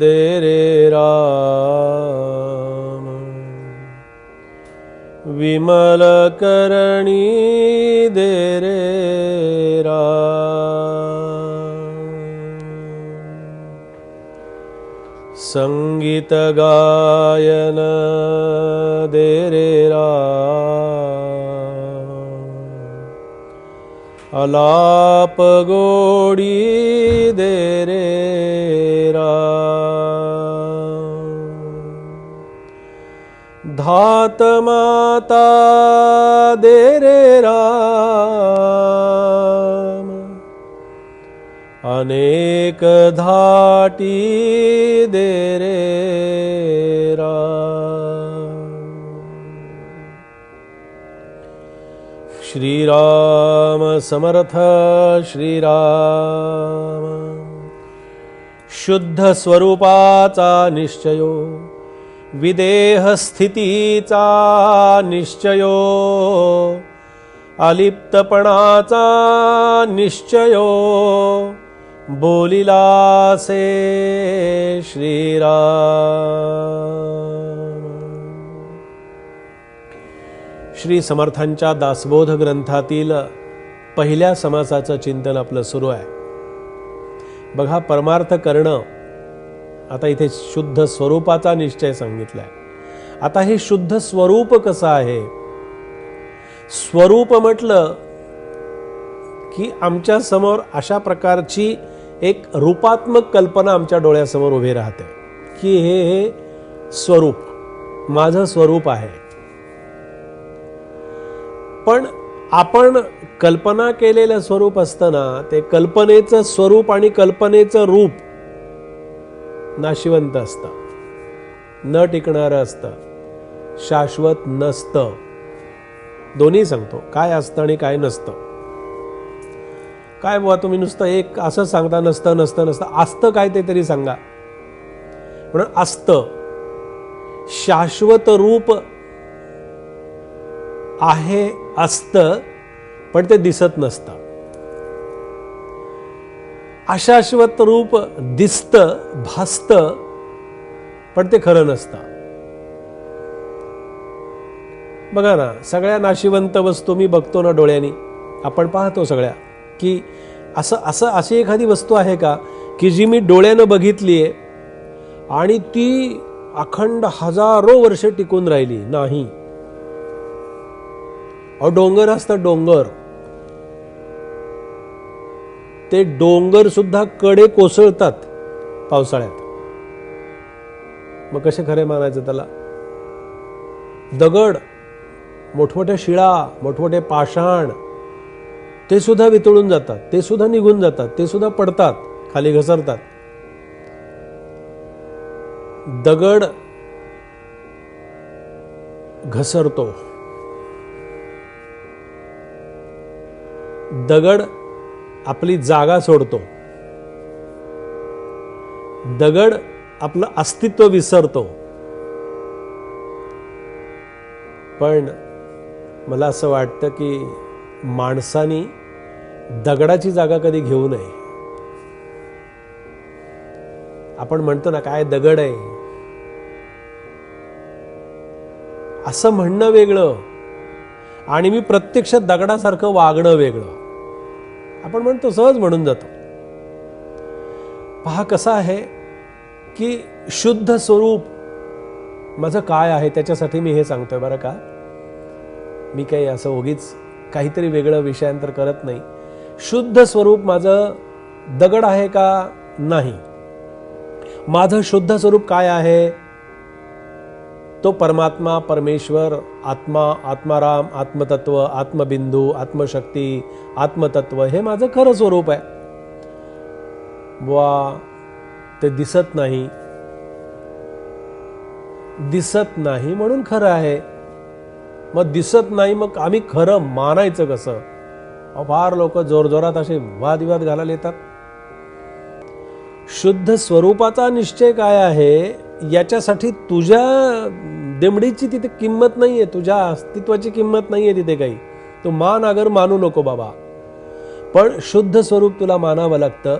देरे राम। विमलकरणी देरे सङ्गीतगायन देरे रा अलाप गोडी दे रे धात माता दे रे राम। अनेक धाटी दे रे राम। श्रीराम समर्थ श्रीराम। शुद्ध स्वरूपाचा निश्चयो विदेह स्थितीचा निश्चयो अलिप्तपणाचा निश्चयो बोलिलासे श्रीराम श्री समर्थांच्या दासबोध ग्रंथातील पहिल्या समासाचं चिंतन आपलं सुरू आहे. बघा परमार्थ करणं आता इथे शुद्ध स्वरूपाचा निश्चय सांगितलाय. आता हे शुद्ध स्वरूप कसं आहे? स्वरूप म्हटलं की आमच्यासमोर अशा प्रकारची एक रूपात्मक कल्पना आमच्या डोळ्यासमोर उभी राहते की हे हे स्वरूप माझं स्वरूप आहे. पण आपण कल्पना केलेलं स्वरूप असताना ते कल्पनेचं स्वरूप आणि कल्पनेचं रूप नाशिवंत असतं. न टिकणारं असतं. शाश्वत नसतं. दोन्ही सांगतो. काय असतं आणि काय नसतं. काय बुवा तुम्ही नुसतं एक असं सांगता नसतं नसतं नसतं. असतं काय ते तरी सांगा. म्हणून असतं. शाश्वत रूप आहे असतं पण ते दिसत नसतं. अशाश्वत रूप दिसतं भासतं पण ते खरं नसतं. बघा ना सगळ्या नाशिवंत वस्तू मी बघतो ना डोळ्यांनी. आपण पाहतो सगळ्या की असं असं अशी एखादी वस्तू आहे का की जी मी डोळ्यानं बघितली आहे आणि ती अखंड हजारो वर्ष टिकून राहिली नाही. अहो डोंगर असतं डोंगर. ते डोंगर सुद्धा कडे कोसळतात पावसाळ्यात. मग कसे खरे मानायचं त्याला? दगड मोठमोठ्या शिळा मोठमोठे पाषाण ते सुद्धा वितळून जातात ते सुद्धा निघून जातात ते सुद्धा पडतात खाली घसरतात. दगड घसरतो. दगड आपली जागा सोडतो. दगड आपलं अस्तित्व विसरतो. पण मला असं वाटतं की माणसानी दगडाची जागा कधी घेऊ नये. आपण म्हणतो ना काय दगड आहे? असं म्हणणं वेगळं. आणि मी प्रत्यक्ष दगडासारखं वागणं वेगळं. आपण म्हणतो सहज म्हणून जातो. पहा कसं आहे की शुद्ध स्वरूप माझं काय आहे त्याच्यासाठी मी हे सांगतोय बरं का? मी काही असं उगीच काहीतरी वेगळं विषयांतर करत नाही. शुद्ध स्वरूप माझं दगड आहे का? नाही. माझं शुद्ध स्वरूप काय आहे? तो परमात्मा परमेश्वर आत्मा आत्माराम आत्मतत्व आत्मबिंदू आत्मशक्ती आत्मतत्व हे माझं खरं स्वरूप आहे. वा ते दिसत नाही. दिसत नाही म्हणून खरं आहे. मग दिसत नाही मग आम्ही खरं मानायचं कसं? फार लोक जोरजोरात असे वादविवाद घालायला येतात. शुद्ध स्वरूपाचा निश्चय काय आहे? याच्यासाठी तुझ्या देमडीची तिथे किंमत नाहीये तुझ्या अस्तित्वाची किंमत नाहीये तिथे काही. तू मान अगर मानू नको बाबा. पण शुद्ध स्वरूप तुला मानावं लागतं.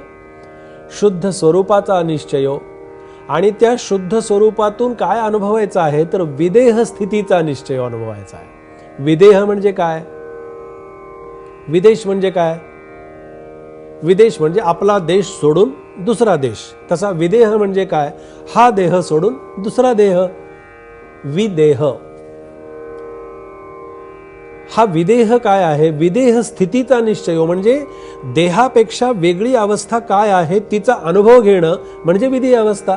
शुद्ध स्वरूपाचा निश्चयो. आणि त्या शुद्ध स्वरूपातून काय अनुभवायचं आहे तर विदेह स्थितीचा निश्चय अनुभवायचा आहे. विदेह म्हणजे काय? विदेश म्हणजे काय? विदेश म्हणजे आपला देश सोडून दुसरा देश. तसा विदेह म्हणजे काय? हा देह सोडून दुसरा देह विदेह. हा विदेह काय आहे? विदेह स्थितीचा निश्चय हो. म्हणजे देहापेक्षा वेगळी अवस्था काय आहे तिचा अनुभव घेणं म्हणजे विदेही अवस्था.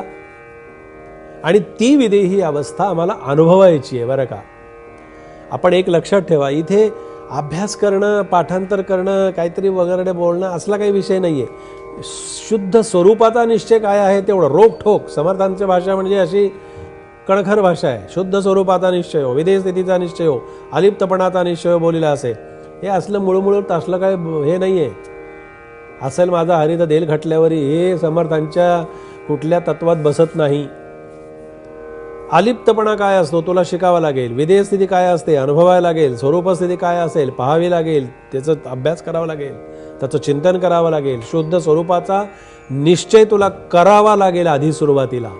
आणि ती विदेही अवस्था आम्हाला अनुभवायची आहे बरं का? आपण एक लक्षात ठेवा इथे अभ्यास करणं पाठांतर करणं काहीतरी वगैरे बोलणं असला काही विषय नाही आहे शुद्ध स्वरूपाचा निश्चय काय आहे तेवढं रोखठोक. समर्थांची भाषा म्हणजे अशी कणखर भाषा आहे. शुद्ध स्वरूपाचा निश्चय हो विदेह स्थितीचा निश्चय हो अलिप्तपणाचा निश्चय हो असे. हे असलं मुळमुळ असलं काय हे नाही आहे असेल माझा हरित देल खटल्यावरी हे समर्थांच्या कुठल्या तत्वात बसत नाही. अलिप्तपणा काय असतो तुला शिकावा लागेल. विधेय स्थिती काय असते? अनुभवायला लागेल. स्वरूप स्थिती काय असेल? पाहावी लागेल. त्याचं अभ्यास करावा लागेल. त्याचं चिंतन करावं लागेल. शुद्ध स्वरूपाचा निश्चय तुला करावा लागेल आधी सुरुवातीला.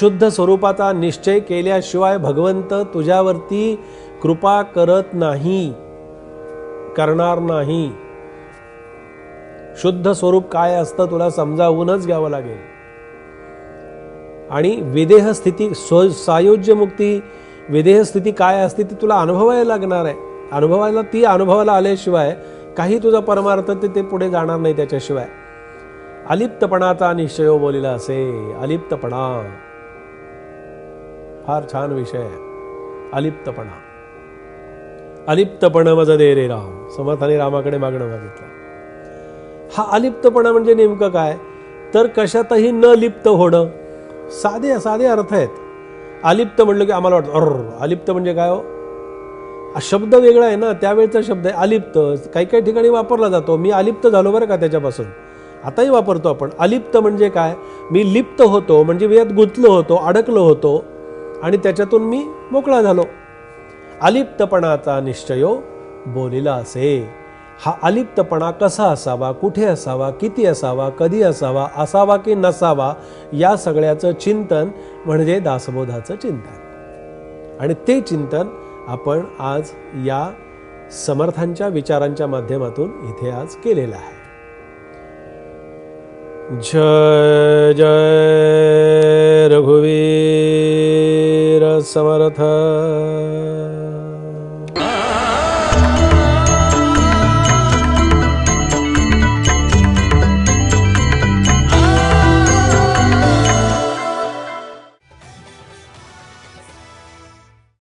शुद्ध स्वरूपाचा निश्चय केल्याशिवाय भगवंत तुझ्यावरती कृपा करत नाही. करणार नाही. शुद्ध स्वरूप काय असतं तुला समजावूनच घ्यावं लागेल. आणि विदेह स्थिती स्व सायोज्य मुक्ती विदेह स्थिती काय असते ती तुला अनुभवायला लागणार आहे. अनुभवायला ती अनुभवाला आल्याशिवाय काही तुझा परमार्थ ते ते पुढे जाणार नाही त्याच्याशिवाय. अलिप्तपणाचा निश्चय बोलिला असे अलिप्तपणा. फार छान विषय आहे. अलिप्तपणा. अलिप्तपण मज दे रे राम. समर्थाने रामाकडे मागणं मागितलं. हा अलिप्तपणा म्हणजे नेमकं काय? तर कशातही न लिप्त होणं साधे साधे अर्थ आहेत. अलिप्त म्हणलं की आम्हाला वाटतं अर अलिप्त म्हणजे काय हो? हा शब्द वेगळा आहे ना त्यावेळचा शब्द आहे अलिप्त. काही काही ठिकाणी वापरला जातो. मी अलिप्त झालो बरं का त्याच्यापासून? आताही वापरतो आपण. अलिप्त म्हणजे काय? मी लिप्त होतो म्हणजे मी यात गुंतलो होतो अडकलो होतो आणि त्याच्यातून मी मोकळा झालो. अलिप्तपणाचा निश्चयो हो, बोलिला असे. हा अलिप्तपणा कसा असावा कुठे असावा किती असावा कधी असावा असावा की नसावा या सगळ्याचं चिंतन म्हणजे दासबोधाचं चिंतन. आणि ते चिंतन आपण आज या समर्थांच्या विचारांच्या माध्यमातून इथे आज केलेलं आहे. जय जय रघुवीर समर्थ.